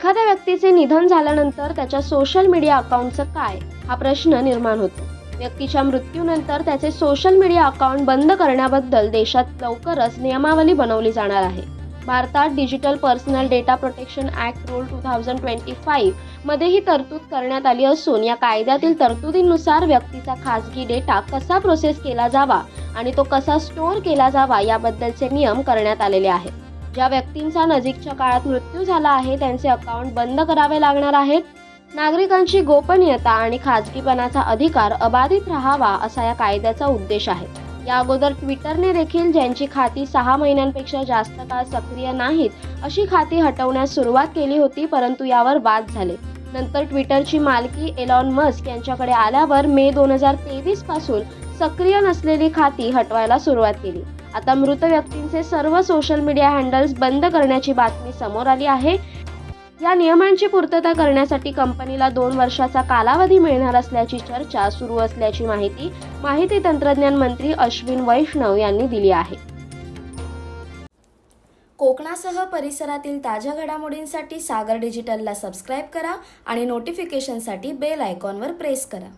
एखाद्या व्यक्तीचे निधन झाल्यानंतर त्याच्या सोशल मीडिया अकाउंटचं काय? हा प्रश्न निर्माण होतो. व्यक्तीच्या मृत्यूनंतर त्याचे सोशल मीडिया अकाउंट बंद करण्याबद्दल देशात लवकरच नियमावली बनवली जाणार आहे. भारतात digital personal data protection act rule two thousand twenty फाईव्हमध्ये ही तरतूद करण्यात आली असून या कायद्यातील तरतुदींनुसार व्यक्तीचा खाजगी डेटा कसा प्रोसेस केला जावा आणि तो कसा स्टोअर केला जावा याबद्दलचे नियम करण्यात आलेले आहेत. ज्या व्यक्तींचा नजीकच्या काळात मृत्यू झाला आहे त्यांचे अकाउंट बंद करावे लागणार आहेत. नागरिकांची गोपनीयता आणि खाजगीपणाचा अधिकार अबाधित राहावा असा या कायद्याचा उद्देश आहे. या अगोदर ट्विटरने देखील ज्यांची खाती सहा महिन्यांपेक्षा जास्त काळ सक्रिय नाहीत अशी खाती हटवण्यास सुरुवात केली होती परंतु यावर वाद झाले. नंतर ट्विटरची मालकी एलॉन मस्क यांच्याकडे आल्यावर मे दोन हजार तेवीसपासून सक्रिय नसलेली खाती हटवायला सुरुवात केली. आता मृत व्यक्तींचे सर्व सोशल मीडिया हँडल्स बंद करण्याची बातमी समोर आली आहे. या नियमांची पूर्तता करण्यासाठी कंपनीला दोन वर्षाचा कालावधी मिळणार असल्याची चर्चा सुरू असल्याची माहिती माहिती तंत्रज्ञान मंत्री अश्विन वैष्णव यांनी दिली आहे. कोकणासह परिसरातील ताज्या घडामोडींसाठी सागर डिजिटलला सबस्क्राईब करा आणि नोटिफिकेशनसाठी बेल आयकॉनवर प्रेस करा.